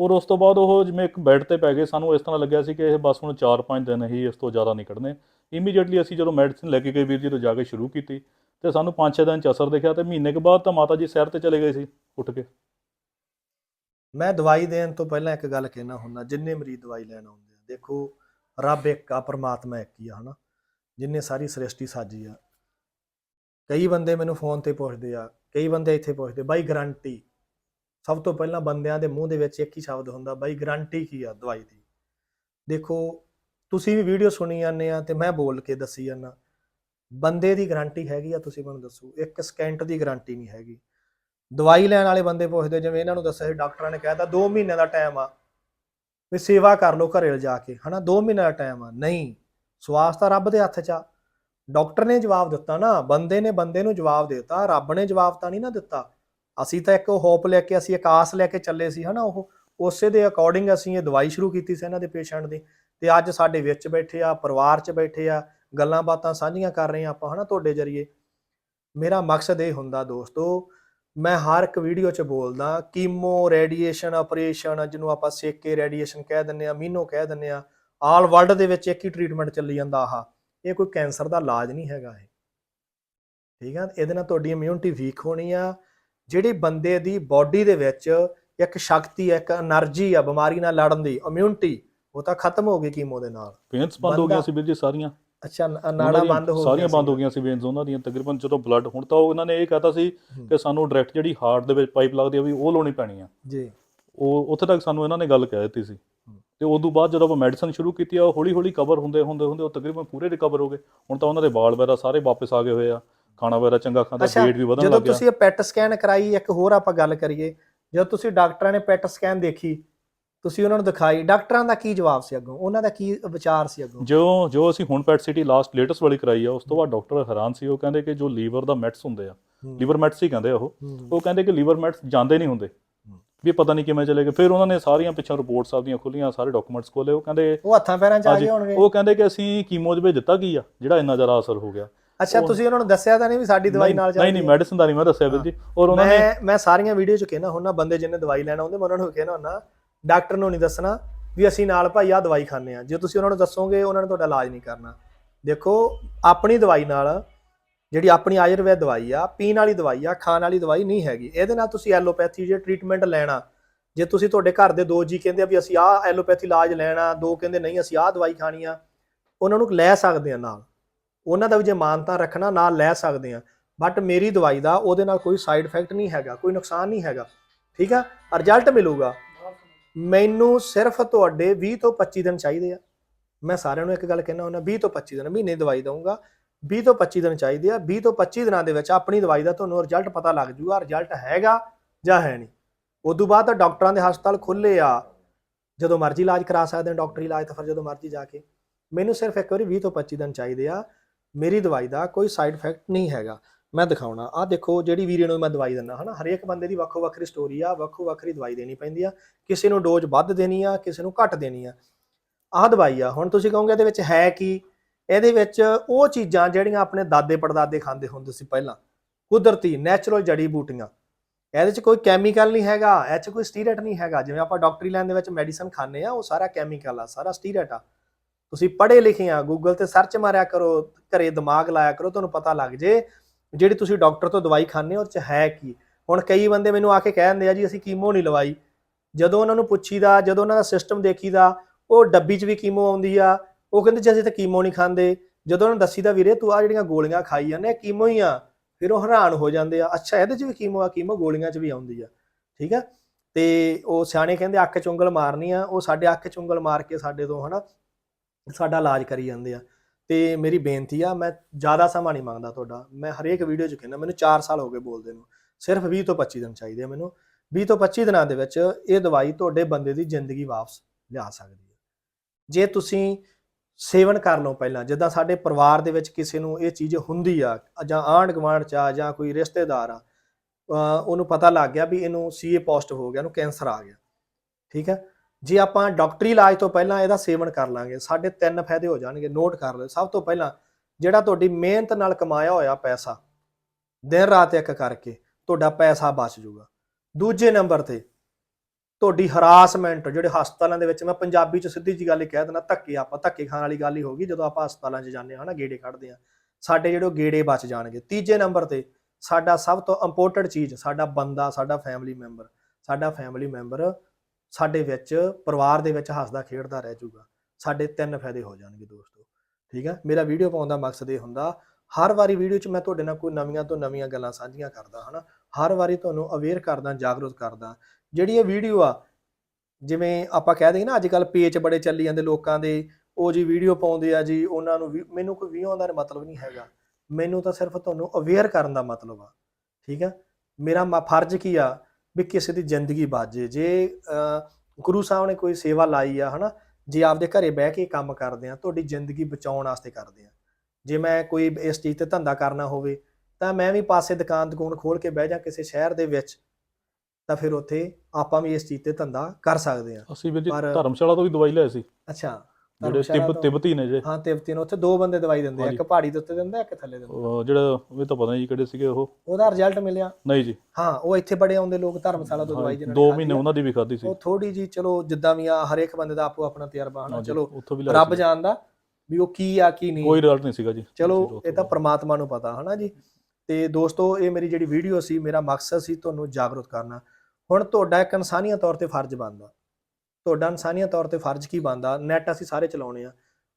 S2: ਔਰ ਉਸ ਤੋਂ ਬਾਅਦ ਉਹ ਜਿਵੇਂ ਇੱਕ ਬੈੱਡ ਤੇ ਪੈ ਗਏ, ਸਾਨੂੰ ਇਸ ਤਰ੍ਹਾਂ ਲੱਗਿਆ ਸੀ ਕਿ ਇਹ ਬਸ ਹੁਣ 4-5 ਦਿਨ ਹੀ ਇਸ ਤੋਂ ਜ਼ਿਆਦਾ ਨਹੀਂ ਕੱਢਣੇ ਇਮੀਡੀਏਟਲੀ ਅਸੀਂ ਜਦੋਂ ਮੈਡੀਸਿਨ ਲੈ ਕੇ ਗਏ ਵੀਰ ਜੀ ਤੋਂ ਜਾ ਕੇ ਸ਼ੁਰੂ ਕੀਤੀ ਤੇ ਸਾਨੂੰ 5-6 ਦਿਨ ਚ ਅਸਰ ਦਿਖਿਆ ਤੇ ਮਹੀਨੇ ਕੇ ਬਾਅਦ ਤਾਂ ਮਾਤਾ ਜੀ ਸੈਰ ਤੇ ਚਲੇ ਗਏ ਸੀ ਉੱਠ ਕੇ।
S1: ਮੈਂ ਦਵਾਈ ਦੇਣ ਤੋਂ ਪਹਿਲਾਂ ਇੱਕ ਗੱਲ ਕਹਿਣਾ ਹੁੰਦਾ, ਜਿੰਨੇ ਮਰੀਜ਼ ਦਵਾਈ ਲੈਣ ਆਉਂਦੇ ਆ, ਦੇਖੋ ਰੱਬ ਇੱਕ ਆ, ਪਰਮਾਤਮਾ ਇੱਕ ਹੀ ਆ, ਹਨਾ? ਜਿੰਨੇ ਸਾਰੀ ਸ੍ਰਿਸ਼ਟੀ ਸਾਜੀ ਆ। ਕਈ ਬੰਦੇ ਮੈਨੂੰ ਫੋਨ ਤੇ ਪੁੱਛਦੇ ਆ, ਕਈ ਬੰਦੇ ਇੱਥੇ ਪੁੱਛਦੇ, ਬਾਈ ਗਾਰੰਟੀ ਸਭ ਤੋਂ ਪਹਿਲਾਂ ਬੰਦਿਆਂ ਦੇ ਮੂੰਹ ਦੇ ਵਿੱਚ ਇੱਕ ਹੀ ਸ਼ਬਦ ਹੁੰਦਾ, ਬਾਈ ਗਰੰਟੀ ਕੀ ਆ ਦਵਾਈ ਦੀ? ਦੇਖੋ, ਤੁਸੀਂ ਵੀ ਵੀਡੀਓ ਸੁਣੀ ਜਾਂਦੇ ਆ ਤੇ ਮੈਂ ਬੋਲ ਕੇ ਦੱਸੀ ਜਾਂਦਾ। ਬੰਦੇ ਦੀ ਗਰੰਟੀ ਹੈਗੀ ਆ, ਤੁਸੀਂ ਮੈਨੂੰ ਦੱਸੋ। ਇੱਕ ਸਕਿੰਟ ਦੀ ਗਰੰਟੀ ਨਹੀਂ ਹੈਗੀ। ਦਵਾਈ ਲੈਣ ਵਾਲੇ ਬੰਦੇ ਪੁੱਛਦੇ, ਜਿਵੇਂ ਇਹਨਾਂ ਨੂੰ ਦੱਸਿਆ ਸੀ, ਡਾਕਟਰਾਂ ਨੇ ਕਹਿਤਾ 2 ਮਹੀਨੇ ਦਾ ਟਾਈਮ ਆ। ਵੀ ਸੇਵਾ ਕਰ ਲਓ ਘਰੇ ਜਾ ਕੇ, ਹਨਾ? 2 ਮਹੀਨੇ ਦਾ ਟਾਈਮ ਆ। ਨਹੀਂ, ਸਵਾਸ ਤਾਂ ਰੱਬ ਦੇ ਹੱਥ 'ਚ ਆ। ਡਾਕਟਰ ਨੇ ਜਵਾਬ ਦਿੱਤਾ ਨਾ, ਬੰਦੇ ਨੇ ਬੰਦੇ ਨੂੰ ਜਵਾਬ ਦਿੱਤਾ, ਰੱਬ ਨੇ ਜਵਾਬ ਤਾਂ ਨਹੀਂ ਨਾ ਦਿੱਤਾ। ਅਸੀਂ ਤਾਂ ਇੱਕ ਹੋਪ ਲੈ ਕੇ, ਅਸੀਂ ਇੱਕ ਆਸ ਲੈ ਕੇ ਚੱਲੇ ਸੀ, ਹਨਾ ਉਹ। ਉਸੇ ਦੇ ਅਕੋਰਡਿੰਗ ਅਸੀਂ ਇਹ ਦਵਾਈ ਸ਼ੁਰੂ ਕੀਤੀ ਸੀ ਇਹਨਾਂ ਦੇ ਪੇਸ਼ੈਂਟ ਦੀ। ਤੇ ਅੱਜ ਸਾਡੇ ਵਿੱਚ ਬੈਠੇ ਆ, ਪਰਿਵਾਰ 'ਚ ਬੈਠੇ ਆ, ਗੱਲਾਂ ਬਾਤਾਂ ਸਾਂਝੀਆਂ ਕਰ ਰਹੇ ਆ ਆਪਾਂ, ਹਨਾ ਤੁਹਾਡੇ ਜਰੀਏ। ਮੇਰਾ ਮਕਸਦ ਇਹ ਹੁੰਦਾ ਦੋਸਤੋ, ਮੈਂ ਹਰ ਇੱਕ ਵੀਡੀਓ 'ਚ ਬੋਲਦਾ, ਕੀਮੋ, ਰੇਡੀਏਸ਼ਨ, ਆਪਰੇਸ਼ਨ, ਜਿਹਨੂੰ ਆਪਾਂ ਸੇਕੇ ਰੇਡੀਏਸ਼ਨ ਕਹਿ ਦਿੰਦੇ ਆ ਮੀਨੋ ਕਹਿ ਦਿੰਦੇ ਆ, ਆਲ ਵਰਲਡ ਦੇ ਵਿੱਚ ਇੱਕ ਹੀ ਟ੍ਰੀਟਮੈਂਟ ਚੱਲੀ ਜਾਂਦਾ ਆਹ। ਇਹ ਕੋਈ ਕੈਂਸਰ ਦਾ ਇਲਾਜ ਨਹੀਂ ਹੈਗਾ ਇਹ। ਠੀਕ ਆ, ਇਹਦੇ ਨਾਲ ਤੁਹਾਡੀ ਇਮਿਊਨਿਟੀ ਵੀਕ ਹੋਣੀ ਆ ਜਿਹੜੀ ਬੰਦੇ ਦੀ ਬਾਡੀ ਦੇ ਵਿੱਚ ਇੱਕ ਸ਼ਕਤੀ ਹੈ ਇੱਕ એનર્ਜੀ ਆ ਬਿਮਾਰੀ ਨਾਲ ਲੜਨ ਦੀ ਇਮਿਊਨਿਟੀ ਉਹ ਤਾਂ ਖਤਮ ਹੋ ਗਈ ਕੀਮੋ ਦੇ ਨਾਲ।
S2: ਪੇਨਸ ਬੰਦ ਹੋ ਗਈਆਂ ਸੀ ਵੀਰ ਜੀ ਸਾਰੀਆਂ।
S1: ਅੱਛਾ ਨਾੜਾ ਬੰਦ ਹੋ ਗਈਆਂ
S2: ਸਾਰੀਆਂ
S1: ਬੰਦ
S2: ਹੋ ਗਈਆਂ ਸੀ ਵੇਨਸ ਉਹਨਾਂ ਦੀਆਂ ਤਕਰੀਬਨ ਜਦੋਂ ਬਲੱਡ ਹੁਣ ਤਾਂ ਉਹਨਾਂ ਨੇ ਇਹ ਕਹਤਾ ਸੀ ਕਿ ਸਾਨੂੰ ਡਾਇਰੈਕਟ ਜਿਹੜੀ ਹਾਰਟ ਦੇ ਵਿੱਚ ਪਾਈਪ ਲੱਗਦੀ ਆ ਵੀ ਉਹ ਲਾਉਣੀ ਪੈਣੀ ਆ।
S1: ਜੀ।
S2: ਉਹ ਉੱਥੇ ਤੱਕ ਸਾਨੂੰ ਇਹਨਾਂ ਨੇ ਗੱਲ ਕਹਿ ਦਿੱਤੀ ਸੀ। ਤੇ ਉਸ ਤੋਂ ਬਾਅਦ ਜਦੋਂ ਆਪਾਂ ਮੈਡੀਸਨ ਸ਼ੁਰੂ ਕੀਤੀ ਆ ਹੌਲੀ ਹੌਲੀ ਕਵਰ ਹੁੰਦੇ ਹੁੰਦੇ ਹੁੰਦੇ ਉਹ ਤਕਰੀਬਨ ਪੂਰੇ ਰਿਕਵਰ ਹੋ ਗਏ। ਹੁਣ ਤਾਂ ਉਹਨਾਂ ਦੇ ਵਾਲ ਵਗੈਰਾ ਸਾਰੇ ਵਾਪਸ ਆ ਗਏ ਹੋਏ ਆ। ਖਾਣਾ ਵਗੈਰਾ ਚੰਗਾ ਖਾਂਦਾ weight ਵੀ ਵਧਣ
S1: ਜਦੋਂ
S2: ਲੱਗ ਗਿਆ।
S1: ਤੁਸੀਂ ਇਹ ਪੈਟ ਸਕੈਨ ਕਰਾਈ ਇੱਕ ਹੋਰ ਆਪਾਂ ਗੱਲ ਕਰੀਏ। ਜਦੋਂ ਤੁਸੀਂ ਡਾਕਟਰਾਂ ਨੇ ਪੈਟ ਸਕੈਨ ਦੇਖੀ ਤੁਸੀਂ ਉਹਨਾਂ ਨੂੰ ਦਿਖਾਈ ਡਾਕਟਰਾਂ ਦਾ ਕੀ ਜਵਾਬ ਸੀ ਅੱਗੋਂ? ਉਹਨਾਂ ਦਾ ਕੀ ਵਿਚਾਰ ਸੀ ਅੱਗੋਂ?
S2: ਜੋ ਜੋ ਅਸੀਂ ਹੁਣ ਪੈਟ ਸਿਟੀ ਲਾਸਟ ਲੇਟੈਸਟ ਵਾਲੀ ਕਰਾਈ ਆ ਉਸ ਤੋਂ ਬਾਅਦ ਡਾਕਟਰ ਹੈਰਾਨ ਸੀ। ਉਹ ਕਹਿੰਦੇ ਕਿ ਜੋ ਲੀਵਰ ਦਾ ਮੈਟਸ ਹੁੰਦੇ ਆ ਲੀਵਰ ਮੈਟਸ ਹੀ ਕਹਿੰਦੇ ਆ ਉਹ। ਉਹ ਕਹਿੰਦੇ ਕਿ ਲੀਵਰ ਮੈਟਸ ਜਾਂਦੇ ਨਹੀਂ ਹੁੰਦੇ। ਵੀ ਪਤਾ ਨਹੀਂ ਕਿਵੇਂ ਚਲੇ ਗਏ। ਫਿਰ ਉਹਨਾਂ ਨੇ ਸਾਰੀਆਂ ਪਿੱਛੋਂ ਰਿਪੋਰਟਸ ਆਪਦੀਆਂ ਖੋਲੀਆਂ ਸਾਰੇ ਡਾਕੂਮੈਂਟਸ ਖੋਲੇ। ਉਹ ਕਹਿੰਦੇ
S1: ਉਹ ਹੱਥਾਂ ਪੈਰਾਂ 'ਚ ਆ ਗਏ ਹੋਣਗੇ।
S2: ਉਹ ਕਹਿੰਦੇ ਕਿ ਅਸੀਂ ਕੀਮੋ ਦੇ ਵਿੱਚ ਦਿੱਤਾ ਕੀ ਆ ਜਿਹੜਾ ਇੰਨਾ ਜ਼ਿਆਦਾ ਅਸਰ ਹੋ ਗਿਆ।
S1: ਅੱਛਾ ਤੁਸੀਂ ਉਹਨਾਂ ਨੂੰ ਦੱਸਿਆ ਤਾਂ ਨਹੀਂ ਵੀ ਸਾਡੀ ਦਵਾਈ ਨਾਲ
S2: ਨਹੀਂ ਨਹੀਂ
S1: ਚੱਲਦੀ
S2: ਮੈਡੀਸਨ ਦਾ ਨਹੀਂ ਮੈਂ ਦੱਸਿਆ ਵੀਰ ਜੀ। ਔਰ ਉਹਨਾਂ ਨੇ
S1: ਮੈਂ ਮੈਂ ਸਾਰੀਆਂ ਵੀਡੀਓ 'ਚ ਕਹਿਣਾ ਹੁੰਦਾ ਬੰਦੇ ਜਿਹਨੇ ਦਵਾਈ ਲੈਣ ਆਉਂਦੇ ਮੈਂ ਉਹਨਾਂ ਨੂੰ ਕਹਿਣਾ ਹੁੰਦਾ ਡਾਕਟਰ ਨੂੰ ਨਹੀਂ ਦੱਸਣਾ ਵੀ ਅਸੀਂ ਨਾਲ ਭਾਈ ਆ ਦਵਾਈ ਖਾਂਦੇ ਆ ਜੇ ਤੁਸੀਂ ਉਹਨਾਂ ਨੂੰ ਦੱਸੋਗੇ ਉਹਨਾਂ ਨੇ ਤੁਹਾਡਾ ਇਲਾਜ ਨਹੀਂ ਕਰਨਾ। ਦੇਖੋ ਆਪਣੀ ਦਵਾਈ ਨਾਲ ਜਿਹੜੀ ਆਪਣੀ ਆਯੁਰਵੈਦ ਦਵਾਈ ਆ ਪੀਣ ਵਾਲੀ ਦਵਾਈ ਆ ਖਾਣ ਵਾਲੀ ਦਵਾਈ ਨਹੀਂ ਹੈਗੀ। ਇਹਦੇ ਨਾਲ ਤੁਸੀਂ ਐਲੋਪੈਥੀ ਜੇ ਟ੍ਰੀਟਮੈਂਟ ਲੈਣਾ ਜੇ ਤੁਸੀਂ ਤੁਹਾਡੇ ਘਰ ਦੇ ਦੋ ਜੀ ਕਹਿੰਦੇ ਆ ਵੀ ਅਸੀਂ ਆਹ ਐਲੋਪੈਥੀ ਇਲਾਜ ਲੈਣਾ ਦੋ ਕਹਿੰਦੇ ਨਹੀਂ ਅਸੀਂ ਆਹ ਦਵਾਈ ਖਾਣੀ ਆ ਉਹਨਾਂ ਨੂੰ ਲੈ ਸਕਦੇ ਆ ਨਾਲ। ਉਹਨਾਂ ਦਾ ਵੀ ਜੇ ਮਾਨਤਾ ਰੱਖਣਾ, ਨਾਲ ਲੈ ਸਕਦੇ ਆ ਬਟ ਮੇਰੀ ਦਵਾਈ ਦਾ ਉਹਦੇ ਨਾਲ ਕੋਈ ਸਾਈਡ ਇਫੈਕਟ ਨਹੀਂ ਹੈਗਾ, ਕੋਈ ਨੁਕਸਾਨ ਨਹੀਂ ਹੈਗਾ। ਠੀਕ ਆ? ਰਿਜ਼ਲਟ ਮਿਲੂਗਾ। ਮੈਨੂੰ ਸਿਰਫ ਤੁਹਾਡੇ 20 ਤੋਂ 25 ਦਿਨ ਚਾਹੀਦੇ ਆ। ਮੈਂ ਸਾਰਿਆਂ ਨੂੰ ਇੱਕ ਗੱਲ ਕਹਿਣਾ ਹੁੰਦਾ 20 ਤੋਂ 25 ਦਿਨ, ਮਹੀਨੇ ਦਵਾਈ ਦਊਂਗਾ। 20 ਤੋਂ 25 ਦਿਨ ਚਾਹੀਦੇ ਆ। 20 ਤੋਂ 25 ਦਿਨਾਂ ਦੇ ਵਿੱਚ ਆਪਣੀ ਦਵਾਈ ਦਾ ਤੁਹਾਨੂੰ ਰਿਜ਼ਲਟ ਪਤਾ ਲੱਗ ਜੂਗਾ ਰਿਜ਼ਲਟ ਹੈਗਾ ਜਾਂ ਹੈ ਨਹੀਂ। ਉਦੋਂ ਬਾਅਦ ਤਾਂ ਡਾਕਟਰਾਂ ਦੇ ਹਸਪਤਾਲ ਖੁੱਲੇ ਆ। ਜਦੋਂ ਮਰਜ਼ੀ ਇਲਾਜ ਕਰਾ ਸਕਦੇ ਆ, ਡਾਕਟਰੀ ਇਲਾਜ ਤਾਂ ਫਿਰ ਜਦੋਂ ਮਰਜ਼ੀ ਜਾ ਕੇ। ਮੈਨੂੰ ਸਿਰਫ ਇੱਕ ਵਾਰੀ 20 ਤੋਂ 25 ਦਿਨ ਚਾਹੀਦੇ ਆ। ਮੇਰੀ ਦਵਾਈ ਦਾ ਕੋਈ ਸਾਈਡ ਇਫੈਕਟ ਨਹੀਂ ਹੈਗਾ। ਮੈਂ ਦਿਖਾਉਣਾ। ਆ ਦੇਖੋ, ਜਿਹੜੀ ਵੀਰੇ ਨੂੰ ਮੈਂ ਦਵਾਈ ਦਿੰਦਾ, ਹਨਾ, ਹਰੇਕ ਬੰਦੇ ਦੀ ਵੱਖੋ ਵੱਖਰੀ ਸਟੋਰੀ ਆ, ਵੱਖੋ ਵੱਖਰੀ ਦਵਾਈ ਦੇਣੀ ਪੈਂਦੀ ਆ। ਕਿਸੇ ਨੂੰ ਡੋਜ਼ ਵੱਧ ਦੇਣੀ ਆ, ਕਿਸੇ ਨੂੰ ਘੱਟ ਦੇਣੀ ਆ। ਆਹ ਦਵਾਈ ਆ। ਹੁਣ ਤੁਸੀਂ ਕਹੋਗੇ ਇਹਦੇ ਵਿੱਚ ਹੈ ਕੀ? ਇਹਦੇ ਵਿੱਚ ਉਹ ਚੀਜ਼ਾਂ ਜਿਹੜੀਆਂ ਆਪਣੇ ਦਾਦੇ ਪੜਦਾਦੇ ਖਾਂਦੇ ਹੁੰਦੇ ਸੀ ਪਹਿਲਾਂ। ਕੁਦਰਤੀ ਨੈਚੁਰਲ ਜੜੀ ਬੂਟੀਆਂ। ਇਹਦੇ 'ਚ ਕੋਈ ਕੈਮੀਕਲ ਨਹੀਂ ਹੈਗਾ, ਇਹ 'ਚ ਕੋਈ ਸਟੀਰੇਟ ਨਹੀਂ ਹੈਗਾ। ਜਿਵੇਂ ਆਪਾਂ ਡਾਕਟਰੀ ਲਾਈਨ ਦੇ ਵਿੱਚ ਮੈਡੀਸਨ ਖਾਂਦੇ ਆ, ਉਹ ਸਾਰਾ ਕੈਮੀਕਲ ਆ, ਸਾਰਾ ਸਟੀਰਟ ਆ। ਤੁਸੀਂ ਪੜ੍ਹੇ ਲਿਖੇ ਆ ਗੂਗਲ ਤੇ ਸਰਚ ਮਾਰਿਆ ਕਰੋ, ਘਰੇ ਦਿਮਾਗ ਲਾਇਆ ਕਰੋ, ਤੁਹਾਨੂੰ ਪਤਾ ਲੱਗ ਜੇ ਜਿਹੜੀ ਤੁਸੀਂ ਡਾਕਟਰ ਤੋਂ ਦਵਾਈ ਖਾਂਦੇ ਹੋ, ਉਹ 'ਚ ਹੈ ਕੀ? ਹੁਣ ਕਈ ਬੰਦੇ ਮੈਨੂੰ ਆ ਕੇ ਕਹਿ ਦਿੰਦੇ ਆ, ਜੀ, ਅਸੀਂ ਕੀਮੋ ਨਹੀਂ ਲਵਾਈ। ਜਦੋਂ ਉਹਨਾਂ ਨੂੰ ਪੁੱਛੀਦਾ, ਜਦੋਂ ਉਹਨਾਂ ਦਾ ਸਿਸਟਮ ਦੇਖੀਦਾ, ਉਹ ਡੱਬੀ 'ਚ ਵੀ ਕੀਮੋ ਆਉਂਦੀ ਆ, ਉਹ ਕਹਿੰਦੇ, ਜੀ, ਅਸੀਂ ਤਾਂ ਕੀਮੋ ਨਹੀਂ ਖਾਂਦੇ। ਜਦੋਂ ਉਹਨਾਂ ਨੂੰ ਦੱਸੀਦਾ, ਵੀਰੇ, ਤੂੰ ਆ ਜਿਹੜੀਆਂ ਗੋਲੀਆਂ ਖਾਈ ਜਾਂਦੇ ਆ ਕੀਮੋ ਹੀ ਆ। ਫਿਰ ਉਹ ਹੈਰਾਨ ਹੋ ਜਾਂਦੇ ਆ, ਅੱਛਾ, ਇਹਦੇ 'ਚ ਵੀ ਕੀਮੋ ਆ ਕੀਮੋ ਗੋਲੀਆਂ 'ਚ ਵੀ ਆਉਂਦੀ ਆ। ਠੀਕ ਆ? ਤੇ ਉਹ ਸਿਆਣੇ ਕਹਿੰਦੇ, ਅੱਖ ਚੁੰਗਲ ਮਾਰਨੀ ਆ। ਉਹ ਸਾਡੇ ਅੱਖ ਚੁੰਗਲ ਮਾਰ ਕੇ ਸਾਡੇ ਤੋਂ ਹਨਾ ਸਾਡਾ ਇਲਾਜ ਕਰੀ ਜਾਂਦੇ ਆ। ਤੇ ਮੇਰੀ ਬੇਨਤੀ ਆ, ਮੈਂ ਜ਼ਿਆਦਾ ਸਮਾਂ ਨਹੀਂ ਮੰਗਦਾ ਤੁਹਾਡਾ। ਮੈਂ ਹਰੇਕ ਵੀਡੀਓ 'ਚ ਕਹਿੰਦਾ, ਮੈਨੂੰ 4 ਸਾਲ ਹੋ ਗਏ ਬੋਲਦੇ ਨੂੰ। ਸਿਰਫ 20 ਤੋਂ 25 ਦਿਨ ਚਾਹੀਦੇ ਆ ਮੈਨੂੰ। 20 ਤੋਂ 25 ਦਿਨਾਂ ਦੇ ਵਿੱਚ ਇਹ ਦਵਾਈ ਤੁਹਾਡੇ ਬੰਦੇ ਦੀ ਜ਼ਿੰਦਗੀ ਵਾਪਸ ਲਿਆ ਸਕਦੀ ਹੈ ਜੇ ਤੁਸੀਂ ਸੇਵਨ ਕਰ ਲਓ ਪਹਿਲਾਂ, ਜਿੱਦਾਂ ਸਾਡੇ ਪਰਿਵਾਰ ਦੇ ਵਿੱਚ ਕਿਸੇ ਨੂੰ ਇਹ ਚੀਜ਼ ਹੁੰਦੀ ਆ, ਜਾਂ ਆਂਢ ਗੁਆਂਢ ਚ ਆ, ਜਾਂ ਕੋਈ ਰਿਸ਼ਤੇਦਾਰ ਆ ਉਹਨੂੰ ਪਤਾ ਲੱਗ ਗਿਆ ਵੀ ਇਹਨੂੰ ਸੀਏ ਪੋਜ਼ਿਟਿਵ ਹੋ ਗਿਆ, ਇਹਨੂੰ ਕੈਂਸਰ ਆ ਗਿਆ। ਠੀਕ ਹੈ ਜੇ ਆਪਾਂ ਡਾਕਟਰੀ ਇਲਾਜ ਤੋਂ ਪਹਿਲਾਂ ਇਹਦਾ ਸੇਵਨ ਕਰ ਲਾਂਗੇ, ਸਾਡੇ ਤਿੰਨ ਫਾਇਦੇ ਹੋ ਜਾਣਗੇ, ਨੋਟ ਕਰ ਲਓ। ਸਭ ਤੋਂ ਪਹਿਲਾਂ ਜਿਹੜਾ ਤੁਹਾਡੀ ਮਿਹਨਤ ਨਾਲ ਕਮਾਇਆ ਹੋਇਆ ਪੈਸਾ, ਦਿਨ ਰਾਤ ਇੱਕ ਕਰਕੇ ਤੁਹਾਡਾ ਪੈਸਾ ਬਚ ਜਾਊਗਾ। ਦੂਜੇ ਨੰਬਰ ਤੇ ਤੁਹਾਡੀ ਹਰਾਸਮੈਂਟ, ਜਿਹੜੇ ਹਸਪਤਾਲਾਂ ਦੇ ਵਿੱਚ ਮੈਂ ਪੰਜਾਬੀ ਚ ਸਿੱਧੀ ਜੀ ਗੱਲ ਹੀ ਕਹਿ ਦਿੰਦਾ, ਧੱਕੇ ਆਪਾਂ, ਧੱਕੇ ਖਾਣ ਵਾਲੀ ਗੱਲ ਹੀ ਹੋਗੀ ਜਦੋਂ ਆਪਾਂ ਹਸਪਤਾਲਾਂ 'ਚ ਜਾਂਦੇ ਹਾਂ ਨਾ ਗੇੜੇ ਕੱਢਦੇ ਆ ਸਾਡੇ ਜਿਹੜੇ ਉਹ ਗੇੜੇ ਬਚ ਜਾਣਗੇ। ਤੀਜੇ ਨੰਬਰ ਤੇ ਸਾਡਾ ਸਭ ਤੋਂ ਇੰਪੋਰਟੈਂਟ ਚੀਜ਼, ਸਾਡਾ ਬੰਦਾ, ਸਾਡਾ ਫੈਮਿਲੀ ਮੈਂਬਰ ਸਾਡਾ ਫੈਮਿਲੀ ਮੈਂਬਰ ਸਾਡੇ ਵਿੱਚ, ਪਰਿਵਾਰ ਦੇ ਵਿੱਚ ਹੱਸਦਾ, ਖੇਡਦਾ ਰਹਿ ਜਾਊਗਾ। ਸਾਡੇ ਤਿੰਨ ਫਾਇਦੇ ਹੋ ਜਾਣਗੇ ਦੋਸਤੋ, ਠੀਕ ਹੈ ਮੇਰਾ ਵੀਡੀਓ ਪਾਉਣ ਦਾ ਮਕਸਦ ਇਹ ਹੁੰਦਾ, ਹਰ ਵਾਰੀ ਵੀਡੀਓ 'ਚ ਮੈਂ ਤੁਹਾਡੇ ਨਾਲ ਕੋਈ ਨਵੀਆਂ ਤੋਂ ਨਵੀਆਂ ਗੱਲਾਂ ਸਾਂਝੀਆਂ ਕਰਦਾ, ਹਨਾ? ਹਰ ਵਾਰੀ ਤੁਹਾਨੂੰ ਅਵੇਅਰ ਕਰਦਾ, ਜਾਗਰੂਕ ਕਰਦਾ। ਜਿਹੜੀ ਇਹ ਵੀਡੀਓ ਆ, ਜਿਵੇਂ ਆਪਾਂ ਕਹਿ ਦਈਏ ਨਾ ਅੱਜ ਕੱਲ ਪੇਚ ਬੜੇ ਚੱਲੀ ਜਾਂਦੇ ਲੋਕਾਂ ਦੇ, ਉਹ ਜੀ ਵੀਡੀਓ ਪਾਉਂਦੇ ਆ ਜੀ, ਉਹਨਾਂ ਨੂੰ ਵੀ, ਮੈਨੂੰ ਕੋਈ ਵੀਊ ਦਾ ਮਤਲਬ ਨਹੀਂ ਹੈਗਾ। ਮੈਨੂੰ ਤਾਂ ਸਿਰਫ ਤੁਹਾਨੂੰ ਅਵੇਅਰ ਕਰਨ ਦਾ ਮਤਲਬ ਆ, ਠੀਕ ਆ? ਮੇਰਾ ਮ- ਫਰਜ਼ ਕੀ ਆ ਵੀ ਕਿਸੇ ਦੀ ਜ਼ਿੰਦਗੀ ਬਾਜੇ ਜੇ। ਗੁਰੂ ਸਾਹਿਬ ਨੇ ਕੋਈ ਸੇਵਾ ਲਾਈ ਆ ਹਨਾ ਜੇ ਆਪਦੇ ਘਰੇ ਬਹਿ ਕੇ ਕੰਮ ਕਰਦੇ ਆ ਤੁਹਾਡੀ ਜ਼ਿੰਦਗੀ ਬਚਾਉਣ ਵਾਸਤੇ ਕਰਦੇ ਆ। ਜੇ ਮੈਂ ਕੋਈ ਇਸ ਚੀਜ਼ ਤੇ ਧੰਦਾ ਕਰਨਾ ਹੋਵੇ ਤਾਂ ਮੈਂ ਵੀ ਪਾਸੇ ਦੁਕਾਨ ਦੁਕਾਨ ਖੋਲ ਕੇ ਬਹਿ ਜਾ ਕਿਸੇ ਸ਼ਹਿਰ ਦੇ ਵਿੱਚ ਤਾਂ ਫਿਰ ਉੱਥੇ ਆਪਾਂ ਵੀ ਇਸ ਚੀਜ਼ ਤੇ ਧੰਦਾ ਕਰ ਸਕਦੇ ਆ।
S2: ਅਸੀਂ
S1: ਪਰ-
S2: ਧਰਮਸ਼ਾਲਾ ਤੋਂ ਵੀ ਦਵਾਈ ਲਿਆ ਸੀ।
S1: ਅੱਛਾ।
S2: ਜਿਹੜੇ
S1: ਧਰਮਸ਼ਾਲਾ
S2: ਤਿੱਬ
S1: ਤੋਂ-
S2: ਤਿੱਬਤੀ ਨੇ ਜੇ।
S1: ਹਾਂ ਤਿਬਤੀ ਨੂੰ ਉੱਥੇ ਦੋ ਬੰਦੇ ਦਵਾਈ ਦਿੰਦੇ ਆ ਇੱਕ। ਪਹਾੜੀ ਦੇ ਉੱਤੇ ਦਿੰਦਾ ਇੱਕ ਥੱਲੇ ਦਿੰਦਾ।
S2: ਉਹ ਜਿਹੜਾ ਉਹ ਤਾਂ ਪਤਾ ਨਹੀਂ ਕਿਹੜੇ ਸੀਗੇ ਉਹ।
S1: ਉਹਦਾ ਰਿਜ਼ਲਟ ਮਿਲਿਆ।
S2: ਨਹੀਂ ਜੀ।
S1: ਹਾਂ ਉਹ ਇੱਥੇ ਬੜੇ ਆਉਂਦੇ ਲੋਕ ਧਰਮਸ਼ਾਲਾ ਤੋਂ ਦਵਾਈ ਜਿਹਨਾਂ ਨੇ
S2: ਦੋ
S1: ਖਾਧੀ
S2: ਮਹੀਨੇ
S1: ਆ,
S2: ਉਹਨਾਂ ਦੀ ਵੀ ਖਾਧੀ ਸੀ।
S1: ਉਹ ਥੋੜੀ ਜੀ ਚਲੋ ਜਿੱਦਾਂ ਵੀ ਆ ਹਰੇਕ ਬੰਦੇ ਦਾ ਆਪੋ ਆਪਣਾ ਤਜਰਬਾ ਹਨਾ
S2: ਹਾਂਜੀ,
S1: ਚਲੋ
S2: ਉੱਥੋਂ ਵੀ ਲਿਆ
S1: ਰੱਬ। ਜਾਣਦਾ ਵੀ ਉਹ ਕੀ ਆ ਕੀ ਨਹੀਂ।
S2: ਕੋਈ ਰਿਜ਼ਲਟ ਨਹੀਂ ਸੀਗਾ ਜੀ।
S1: ਚਲੋ ਇਹ ਤਾਂ ਪ੍ਰਮਾਤਮਾ ਨੂੰ ਪਤਾ ਹਨਾ ਜੀ। ਤੇ ਦੋਸਤੋ ਇਹ ਮੇਰੀ ਜਿਹੜੀ ਵੀਡੀਓ ਸੀ ਮੇਰਾ ਮਕਸਦ ਸੀ ਤੁਹਾਨੂੰ ਜਾਗਰੂਕ ਕਰਨਾ। ਹੁਣ ਤੁਹਾਡਾ ਇੱਕ ਇਨਸਾਨੀਅਤ ਤੌਰ ਤੇ ਫਰਜ਼ ਬਣਦਾ। ਤੁਹਾਡਾ ਇਨਸਾਨੀਅਤ ਤੌਰ ਤੇ ਫਰਜ਼ ਕੀ ਬਣਦਾ? ਨੈਟ ਅਸੀਂ ਸਾਰੇ ਚਲਾਉਣੇ ਆ।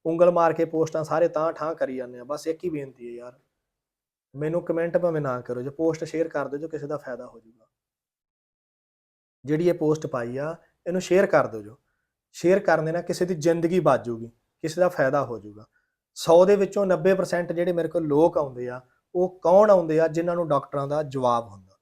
S1: ਉਂਗਲ ਮਾਰ ਕੇ ਪੋਸਟਾਂ ਸਾਰੇ ਤਾਂ ਠਾਂ ਕਰੀ ਜਾਂਦੇ ਆ। ਬਸ ਇੱਕ ਹੀ ਬੇਨਤੀ ਹੈ ਯਾਰ। ਮੈਨੂੰ ਕਮੈਂਟ ਭਾਵੇਂ ਨਾ ਕਰੋ ਜੇ ਪੋਸਟ ਸ਼ੇਅਰ ਕਰ ਦਿਓ, ਜੋ ਕਿਸੇ ਦਾ ਫਾਇਦਾ ਹੋ ਜਾਊਗਾ। ਜਿਹੜੀ ਇਹ ਪੋਸਟ ਪਾਈ ਆ, ਇਹਨੂੰ ਸ਼ੇਅਰ ਕਰ ਦਿਓ ਜੋ। ਸ਼ੇਅਰ ਕਰਨ ਦੇ ਨਾਲ ਕਿਸੇ ਦੀ ਜ਼ਿੰਦਗੀ ਬਚ ਜਾਊਗੀ। ਕਿਸੇ ਦਾ ਫਾਇਦਾ ਹੋ ਜਾਊਗਾ। 100 ਦੇ ਵਿੱਚੋਂ 90% ਜਿਹੜੇ ਮੇਰੇ ਕੋਲ ਲੋਕ ਆਉਂਦੇ ਆ, ਉਹ ਕੌਣ ਆਉਂਦੇ ਆ ਜਿਨ੍ਹਾਂ ਨੂੰ ਡਾਕਟਰਾਂ ਦਾ ਜਵਾਬ ਹੁੰਦਾ?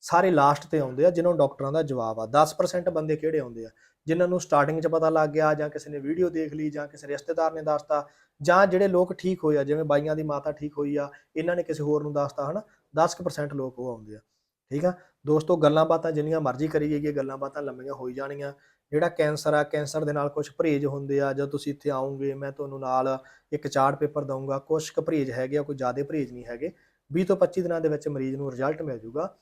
S1: ਸਾਰੇ ਲਾਸਟ ਤੇ ਆਉਂਦੇ ਆ ਜਿਨ੍ਹਾਂ ਨੂੰ ਡਾਕਟਰਾਂ ਦਾ ਜਵਾਬ ਆ। 10% ਬੰਦੇ ਕਿਹੜੇ ਆਉਂਦੇ ਆ? ਜਿਨ੍ਹਾਂ ਨੂੰ ਸਟਾਰਟਿੰਗ 'ਚ ਪਤਾ ਲੱਗ ਗਿਆ ਜਾਂ ਕਿਸੇ ਨੇ ਵੀਡੀਓ ਦੇਖ ਲਈ ਜਾਂ ਕਿਸੇ ਰਿਸ਼ਤੇਦਾਰ ਨੇ ਦੱਸਤਾ ਜਾਂ ਜਿਹੜੇ ਲੋਕ ਠੀਕ ਹੋਏ ਆ, ਜਿਵੇਂ ਬਾਈਆਂ ਦੀ ਮਾਤਾ ਠੀਕ ਹੋਈ ਆ, ਇਹਨਾਂ ਨੇ ਕਿਸੇ ਹੋਰ ਨੂੰ ਦੱਸਤਾ, ਹਨਾ? 10% ਲੋਕ ਉਹ ਆਉਂਦੇ ਆ, ਠੀਕ ਆ? ਦੋਸਤੋ, ਗੱਲਾਂ ਬਾਤਾਂ ਜਿੰਨੀਆਂ ਮਰਜ਼ੀ ਕਰੀ ਜਾਈਏ, ਗੱਲਾਂ ਬਾਤਾਂ ਲੰਮੀਆਂ ਹੋਈ ਜਾਣੀਆਂ। ਜਿਹੜਾ ਕੈਂਸਰ ਆ ਕੈਂਸਰ ਦੇ ਨਾਲ ਕੁਝ ਪਰਹੇਜ਼ ਹੁੰਦੇ ਆ ਜਦੋਂ ਤੁਸੀਂ ਇੱਥੇ ਆਉਂਗੇ, ਮੈਂ ਤੁਹਾਨੂੰ ਨਾਲ ਇੱਕ ਚਾਰਟ ਪੇਪਰ ਦਊਂਗਾ ਕੁਝ ਕੁ ਪਰਹੇਜ਼ ਹੈਗੇ ਆ, ਕੋਈ ਜ਼ਿਆਦਾ ਪਰਹੇਜ਼ ਨਹੀਂ ਹੈਗੇ। 20 ਤੋਂ 25 ਦਿਨਾਂ ਦੇ ਵਿੱਚ ਮਰੀਜ਼ ਨੂੰ ਰਿਜ਼ਲਟ ਮਿਲ ਜਾਊਗਾ।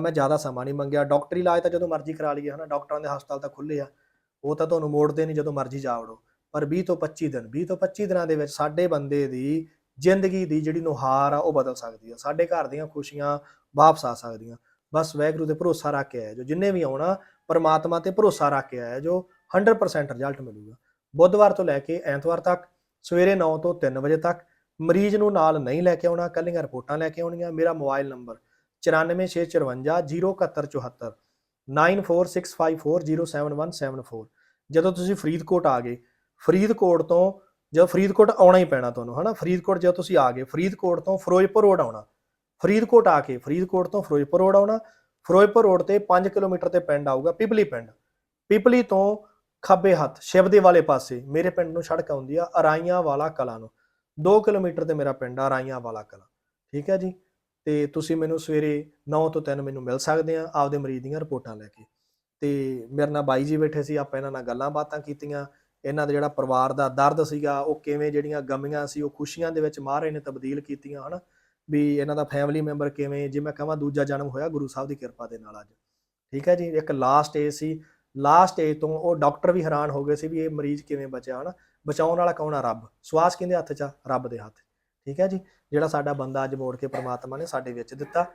S1: ਮੈਂ ਜ਼ਿਆਦਾ ਸਮਾਂ ਨਹੀਂ ਮੰਗਿਆ। ਡਾਕਟਰੀ ਇਲਾਜ ਤਾਂ ਜਦੋਂ ਮਰਜ਼ੀ ਕਰਾ ਲਈਏ, ਹਨਾ? ਡਾਕਟਰਾਂ ਦੇ ਹਸਪਤਾਲ ਤਾਂ ਖੁੱਲੇ ਆ। ਉਹ ਤਾਂ ਤੁਹਾਨੂੰ ਮੋੜਦੇ ਨਹੀਂ ਜਦੋਂ ਮਰਜ਼ੀ ਜਾ ਵੜੋ। ਪਰ 20 ਤੋਂ 25 ਦਿਨ 20 ਤੋਂ 25 ਦਿਨਾਂ ਦੇ ਵਿੱਚ ਸਾਡੇ ਬੰਦੇ ਦੀ ਜ਼ਿੰਦਗੀ ਦੀ ਜਿਹੜੀ ਨੁਹਾਰ ਆ, ਉਹ ਬਦਲ ਸਕਦੀ ਆ। ਸਾਡੇ ਘਰ ਦੀਆਂ ਖੁਸ਼ੀਆਂ ਵਾਪਸ ਆ ਸਕਦੀਆਂ। ਬਸ ਵੈਗਰੂ ਤੇ ਭਰੋਸਾ ਰੱਖ ਕੇ ਆਇਆ ਜੋ ਜਿੰਨੇ ਵੀ ਆਉਣਾ ਪਰਮਾਤਮਾ ਤੇ ਭਰੋਸਾ ਰੱਖ ਕੇ ਆਇਆ ਜੋ 100% ਰਿਜ਼ਲਟ ਮਿਲੂਗਾ। ਬੁੱਧਵਾਰ ਤੋਂ ਲੈ ਕੇ ਐਤਵਾਰ ਤੱਕ, ਸਵੇਰੇ 9 ਤੋਂ 3 ਵਜੇ ਤੱਕ, ਮਰੀਜ਼ ਨੂੰ ਨਾਲ ਨਹੀਂ ਲੈ ਕੇ ਆਉਣਾ। ਕੱਲੀਆਂ ਰਿਪੋਰਟਾਂ ਲੈ ਕੇ ਆਉਣੀਆਂ। ਮੇਰਾ ਮੋਬਾਈਲ ਨੰਬਰ 9465 07174 9465407174 ਜਦੋਂ ਤੁਸੀਂ ਫਰੀਦਕੋਟ ਆ ਗਏ, ਫਰੀਦਕੋਟ ਤੋਂ ਜਦੋਂ ਫਰੀਦਕੋਟ ਆਉਣਾ ਹੀ ਪੈਣਾ ਤੁਹਾਨੂੰ, ਹਨਾ? ਫਰੀਦਕੋਟ ਜਦੋਂ ਤੁਸੀਂ ਆ ਗਏ, ਫਰੀਦਕੋਟ ਤੋਂ ਫਿਰੋਜ਼ਪੁਰ ਰੋਡ ਆਉਣਾ। ਫਰੀਦਕੋਟ ਆ ਕੇ ਫਰੀਦਕੋਟ ਤੋਂ ਫਿਰੋਜ਼ਪੁਰ ਰੋਡ ਆਉਣਾ। ਫਿਰੋਜ਼ਪੁਰ ਰੋਡ ਤੇ 5 ਕਿਲੋਮੀਟਰ ਤੇ ਪਿੰਡ ਆਊਗਾ ਪਿਪਲੀ ਪਿੰਡ। ਪਿਪਲੀ ਤੋਂ ਖੱਬੇ ਹੱਥ ਸ਼ਿਵਦੇ ਵਾਲੇ ਪਾਸੇ, ਮੇਰੇ ਪਿੰਡ ਨੂੰ ਸੜਕ ਆਉਂਦੀ ਆ ਅਰਾਈਆਂ ਵਾਲਾ ਕਲਾ ਨੂੰ। 2 ਕਿਲੋਮੀਟਰ ਤੇ ਮੇਰਾ ਪਿੰਡ ਆ ਅਰਾਈਆਂ ਵਾਲਾ ਕਲਾ। ਠੀਕ ਹੈ ਜੀ? ਤੇ ਤੁਸੀਂ ਮੈਨੂੰ ਸਵੇਰੇ 9 ਤੋਂ 3 ਮੈਨੂੰ ਮਿਲ ਸਕਦੇ ਆ ਆਪਦੇ ਮਰੀਜ਼ ਦੀਆਂ ਰਿਪੋਰਟਾਂ ਲੈ ਕੇ। ਤੇ ਮੇਰੇ ਨਾਲ ਬਾਈ ਜੀ ਬੈਠੇ ਸੀ, ਆਪਾਂ ਇਹਨਾਂ ਨਾਲ ਗੱਲਾਂ ਬਾਤਾਂ ਕੀਤੀਆਂ। ਇਹਨਾਂ ਦਾ ਜਿਹੜਾ ਪਰਿਵਾਰ ਦਾ ਦਰਦ ਸੀਗਾ, ਉਹ ਕਿਵੇਂ ਜਿਹੜੀਆਂ ਗਮੀਆਂ ਸੀ, ਉਹ ਖੁਸ਼ੀਆਂ ਦੇ ਵਿੱਚ ਮਹਾਰਾਜ ਨੇ ਤਬਦੀਲ ਕੀਤੀਆਂ, ਹਨਾ? ਵੀ ਇਹਨਾਂ ਦਾ ਫੈਮਿਲੀ ਮੈਂਬਰ ਕਿਵੇਂ, ਜੇ ਮੈਂ ਕਹਾਂ ਦੂਜਾ ਜਨਮ ਹੋਇਆ, ਗੁਰੂ ਸਾਹਿਬ ਦੀ ਕਿਰਪਾ ਦੇ ਨਾਲ ਅੱਜ। ਠੀਕ ਹੈ ਜੀ, ਇੱਕ ਲਾਸਟ ਏਜ ਸੀ। ਲਾਸਟ ਏਜ ਤੋਂ ਉਹ ਡਾਕਟਰ ਵੀ ਹੈਰਾਨ ਹੋ ਗਏ ਸੀ ਵੀ ਇਹ ਮਰੀਜ਼ ਕਿਵੇਂ ਬਚਿਆ, ਹਨਾ? ਬਚਾਉਣ ਵਾਲਾ ਕੌਣ ਆ? ਰੱਬ। ਸਵਾਸ ਕਿਹਦੇ ਹੱਥ 'ਚ ਆ? ਰੱਬ ਦੇ ਹੱਥ ਠੀਕ ਹੈ ਜੀ? ਜਿਹੜਾ ਸਾਡਾ ਬੰਦਾ ਅੱਜ ਮੋੜ ਕੇ ਪ੍ਰਮਾਤਮਾ ਨੇ ਸਾਡੇ ਵਿੱਚ ਦਿੱਤਾ।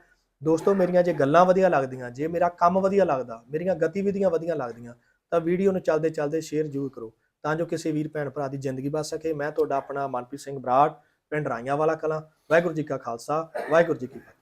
S1: ਦੋਸਤੋ, ਮੇਰੀਆਂ ਜੇ ਗੱਲਾਂ ਵਧੀਆ ਲੱਗਦੀਆਂ, ਜੇ ਮੇਰਾ ਕੰਮ ਵਧੀਆ ਲੱਗਦਾ, ਮੇਰੀਆਂ ਗਤੀਵਿਧੀਆਂ ਵਧੀਆ ਲੱਗਦੀਆਂ, ਤਾਂ ਵੀਡੀਓ ਨੂੰ ਚੱਲਦੇ ਚੱਲਦੇ ਸ਼ੇਅਰ ਜ਼ਰੂਰ ਕਰੋ। ਤਾਂ ਜੋ ਕਿਸੇ ਵੀਰ, ਭੈਣ, ਭਰਾ ਦੀ ਜ਼ਿੰਦਗੀ ਬਚ ਸਕੇ। ਮੈਂ ਤੁਹਾਡਾ ਆਪਣਾ ਮਨਪ੍ਰੀਤ ਸਿੰਘ ਬਰਾੜ, ਪਿੰਡ ਰਾਈਆਂ ਵਾਲਾ ਕਲਾਂ। ਵਾਹਿਗੁਰੂ ਜੀ ਕਾ ਖਾਲਸਾ, ਵਾਹਿਗੁਰੂ ਜੀ ਕੀ ਫਤਿਹ।